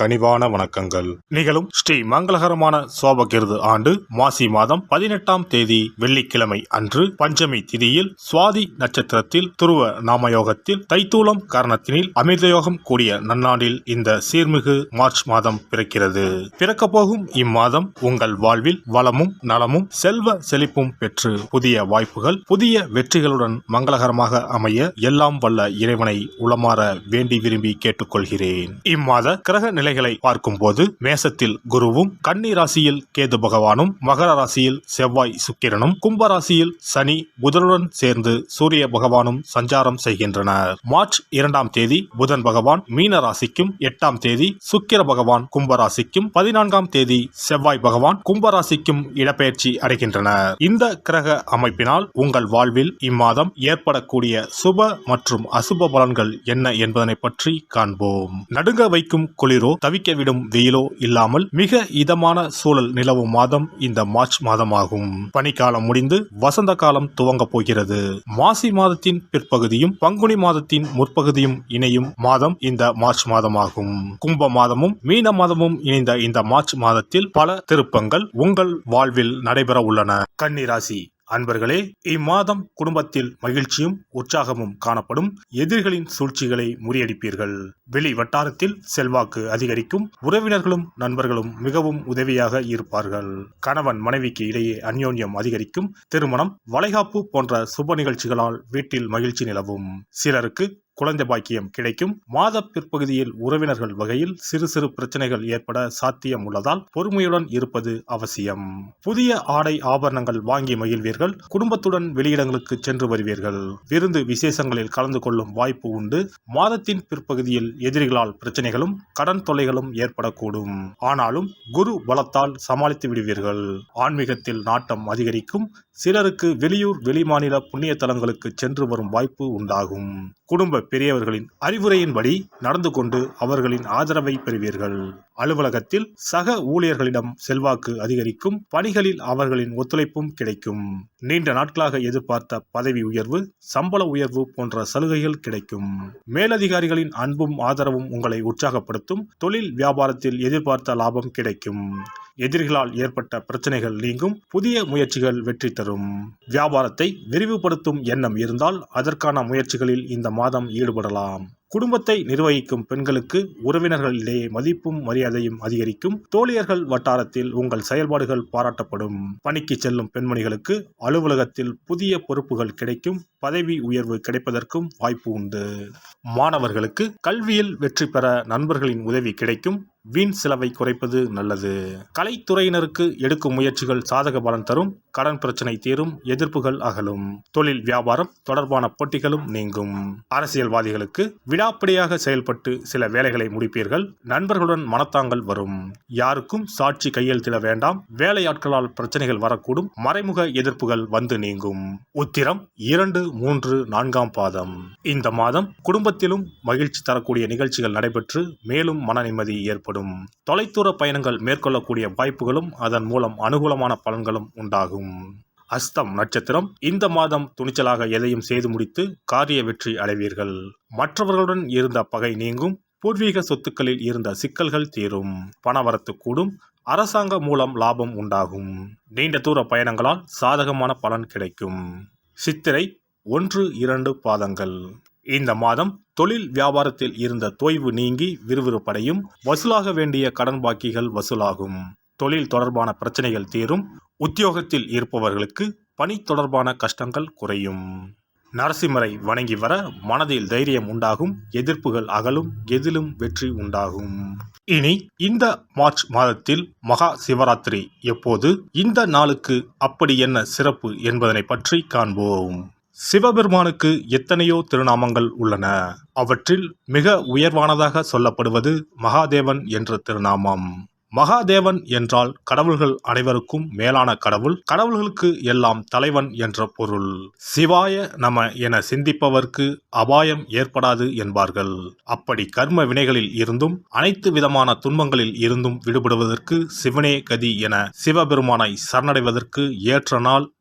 கனிவான வணக்கங்கள். நிகழும் ஸ்ரீ மங்களகரமான சோபகிருது ஆண்டு மாசி மாதம் பதினெட்டாம் தேதி வெள்ளிக்கிழமை அன்று பஞ்சமி திதியில் சுவாதி நட்சத்திரத்தில் துருவ நாமயோகத்தில் தைத்தூலம் காரணத்தினில் அமிர்தயோகம் கூடிய நன்னாளில் இந்த சீர்மிகு மார்ச் மாதம் பிறக்கிறது. பிறக்க போகும் இம்மாதம் உங்கள் வாழ்வில் வளமும் நலமும் செல்வ செழிப்பும் பெற்று புதிய வாய்ப்புகள் புதிய வெற்றிகளுடன் மங்களகரமாக அமைய எல்லாம் வல்ல இறைவனை உளமாற வேண்டி விரும்பி கேட்டுக்கொள்கிறேன். இம்மாத கிரக நிலை நிலைகளை பார்க்கும்போது மேசத்தில் குருவும் கன்னி ராசியில் கேது பகவானும் மகர ராசியில் செவ்வாய் சுக்கிரனும் கும்ப ராசியில் சனி புதனுடன் சேர்ந்து சூரிய பகவானும் சஞ்சாரம் செய்கின்றனர். மார்ச் இரண்டாம் தேதி புதன் பகவான் மீன ராசிக்கும் எட்டாம் தேதி சுக்கிர பகவான் கும்ப ராசிக்கும் பதினான்காம் தேதி செவ்வாய் பகவான் கும்ப ராசிக்கும் இடப்பெயர்ச்சி அடைகின்றனர். இந்த கிரக அமைப்பினால் உங்கள் வாழ்வில் இம்மாதம் ஏற்படக்கூடிய சுப மற்றும் அசுப பலன்கள் என்ன என்பதனை பற்றி காண்போம். நடுங்க வைக்கும் குளிரோ தவிக்க விடும் வெயிலோ இல்லாமல் மிக இதமான சூழல் நிலவும் மாதம் இந்த மார்ச் மாதமாகும். பனிக்காலம் முடிந்து வசந்த காலம் துவங்கப் போகிறது. மாசி மாதத்தின் பிற்பகுதியும் பங்குனி மாதத்தின் முற்பகுதியும் இணையும் மாதம் இந்த மார்ச் மாதமாகும். கும்ப மாதமும் மீன மாதமும் இணைந்த இந்த மார்ச் மாதத்தில் பல திருப்பங்கள் உங்கள் வாழ்வில் நடைபெற உள்ளன. கன்னிராசி. அன்பர்களே இம்மாதம் குடும்பத்தில் மகிழ்ச்சியும் உற்சாகமும் காணப்படும் எதிர்களின் சூழ்ச்சிகளை முறியடிப்பீர்கள். வெளி வட்டாரத்தில் செல்வாக்கு அதிகரிக்கும் உறவினர்களும் நண்பர்களும் மிகவும் உதவியாக இருப்பார்கள். கணவன் மனைவிக்கு இடையே அந்யோன்யம் அதிகரிக்கும் திருமணம் வளைகாப்பு போன்ற சுப நிகழ்ச்சிகளால் வீட்டில் மகிழ்ச்சி நிலவும். சிலருக்கு குழந்தை பாக்கியம் கிடைக்கும். மாத பிற்பகுதியில் உறவினர்கள் வகையில் சிறு சிறு பிரச்சனைகள் ஏற்பட சாத்தியம் உள்ளதால் பொறுமையுடன் இருப்பது அவசியம். புதிய ஆடை ஆபரணங்கள் வாங்கி மகிழ்வீர்கள். குடும்பத்துடன் வெளியிடங்களுக்கு சென்று வருவீர்கள். விருந்து விசேஷங்களில் கலந்து கொள்ளும் வாய்ப்பு உண்டு. மாதத்தின் பிற்பகுதியில் எதிரிகளால் பிரச்சனைகளும் கடன் தொல்லைகளும் ஏற்படக்கூடும். ஆனாலும் குரு பலத்தால் சமாளித்து விடுவீர்கள். ஆன்மீகத்தில் நாட்டம் அதிகரிக்கும். சிலருக்கு வெளியூர் வெளிமாநில புண்ணிய தலங்களுக்கு சென்று வரும் வாய்ப்பு உண்டாகும். குடும்ப பெரியவர்களின் அறிவுரையின்படி நடந்து கொண்டு அவர்களின் ஆதரவை பெறுவீர்கள். அலுவலகத்தில் சக ஊழியர்களிடம் செல்வாக்கு அதிகரிக்கும் பணிகளில் அவர்களின் ஒத்துழைப்பும் கிடைக்கும். நீண்ட நாட்களாக எதிர்பார்த்த பதவி உயர்வு சம்பள உயர்வு போன்ற சலுகைகள் கிடைக்கும். மேலதிகாரிகளின் அன்பும் ஆதரவும் உங்களை உற்சாகப்படுத்தும் தொழில் வியாபாரத்தில் எதிர்பார்த்த லாபம் கிடைக்கும். எதிரிகளால் ஏற்பட்ட பிரச்சனைகள் நீங்கும் புதிய முயற்சிகள் வெற்றி தரும். வியாபாரத்தை விரிவுபடுத்தும் எண்ணம் இருந்தால் அதற்கான முயற்சிகளில் இந்த மாதம் ஈடுபடலாம். குடும்பத்தை நிர்வகிக்கும் பெண்களுக்கு உறவினர்களிடையே மதிப்பும் மரியாதையும் அதிகரிக்கும். தோழியர்கள் வட்டாரத்தில் உங்கள் செயல்பாடுகள் பாராட்டப்படும். பணிக்கு செல்லும் பெண்மணிகளுக்கு அலுவலகத்தில் புதிய பொறுப்புகள் கிடைக்கும். பதவி உயர்வு கிடைப்பதற்கும் வாய்ப்பு உண்டு. மாணவர்களுக்கு கல்வியில் வெற்றி பெற நண்பர்களின் உதவி கிடைக்கும். வீண் செலவை குறைப்பது நல்லது. கலைத்துறையினருக்கு எடுக்கும் முயற்சிகள் சாதக பலன் தரும். கடன் பிரச்சனை தீரும். எதிர்ப்புகள் அகலும். தொழில் வியாபாரம் தொடர்பான போட்டிகளும் நீங்கும். அரசியல்வாதிகளுக்கு விடாப்பிடியாக செயல்பட்டு சில வேலைகளை முடிப்பீர்கள். நண்பர்களுடன் மனத்தாங்கள் வரும். யாருக்கும் சாட்சி கையெழுத்திட வேண்டாம். வேலையாட்களால் பிரச்சனைகள் வரக்கூடும். மறைமுக எதிர்ப்புகள் வந்து நீங்கும். உத்திரம் இரண்டு மூன்று நான்காம் பாதம். இந்த மாதம் குடும்பத்திலும் மகிழ்ச்சி தரக்கூடிய நிகழ்ச்சிகள் நடைபெற்று மேலும் மன நிம்மதி ஏற்படும். தொலைதூர பயணங்கள் மேற்கொள்ளக்கூடிய வாய்ப்புகளும் அதன் மூலம் அனுகூலமான பலன்களும் உண்டாகும். அஸ்தம் நட்சத்திரம். இந்த மாதம் துணிச்சலாக எதையும் செய்து முடித்து காரிய வெற்றி அடைவீர்கள். மற்றவர்களுடன் இருந்த பகை நீங்கும். பூர்வீக சொத்துக்களில் இருந்த சிக்கல்கள் தீரும். பணவரத்து கூடும். அரசாங்க மூலம் லாபம் உண்டாகும். நீண்ட தூர பயணங்களால் சாதகமான பலன் கிடைக்கும். சித்திரை ஒன்று இரண்டு பாதங்கள். இந்த மாதம் தொழில் வியாபாரத்தில் இருந்த தொய்வு நீங்கி விறுவிறுப்படையும். வசூலாக வேண்டிய கடன் பாக்கிகள் வசூலாகும். தொழில் தொடர்பான பிரச்சனைகள் தீரும். உத்தியோகத்தில் இருப்பவர்களுக்கு பணி தொடர்பான கஷ்டங்கள் குறையும். நரசிம்மரை வணங்கி வர மனதில் தைரியம் உண்டாகும் எதிர்ப்புகள் அகலும் எதிலும் வெற்றி உண்டாகும். இனி இந்த மார்ச் மாதத்தில் மகா சிவராத்திரி. எப்போது? இந்த நாளுக்கு அப்படி என்ன சிறப்பு என்பதனை பற்றி காண்போம். சிவபெருமானுக்கு எத்தனையோ திருநாமங்கள் உள்ளன. அவற்றில் மிக உயர்வானதாக சொல்லப்படுவது மகாதேவன் என்ற திருநாமம். மகாதேவன் என்றால் கடவுள்கள் அனைவருக்கும் மேலான கடவுள். கடவுள்களுக்கு எல்லாம் தலைவன் என்ற பொருள். சிவாய நம என சிந்திப்பவர்க்கு அபாயம் ஏற்படாது என்பார்கள். அப்படி கர்ம வினைகளில் இருந்தும் அனைத்து விதமான துன்பங்களில் இருந்தும் விடுபடுவதற்கு சிவனே கதி என சிவபெருமானை சரணடைவதற்கு ஏற்ற நாள்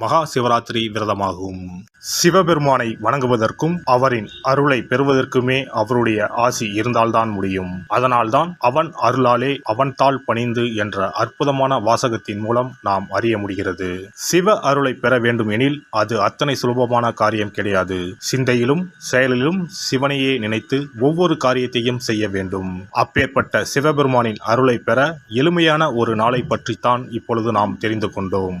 மகா சிவராத்திரி விரதமாகும். சிவபெருமானை வணங்குவதற்கும் அவரின் அருளை பெறுவதற்குமே அவருடைய ஆசி இருந்தால்தான் முடியும். அதனால்தான் அவன் அருளாலே அவன் தாள் பணிந்து என்ற அற்புதமான வாசகத்தின் மூலம் நாம் அறிய முடிகிறது. சிவ அருளை பெற வேண்டும் எனில் அது அத்தனை சுலபமான காரியம் கிடையாது. சிந்தையிலும் செயலிலும் சிவனையே நினைத்து ஒவ்வொரு காரியத்தையும் செய்ய வேண்டும். அப்பேற்பட்ட சிவபெருமானின் அருளை பெற எளிமையான ஒரு நாளை பற்றித்தான் இப்பொழுது நாம் தெரிந்து கொண்டோம்.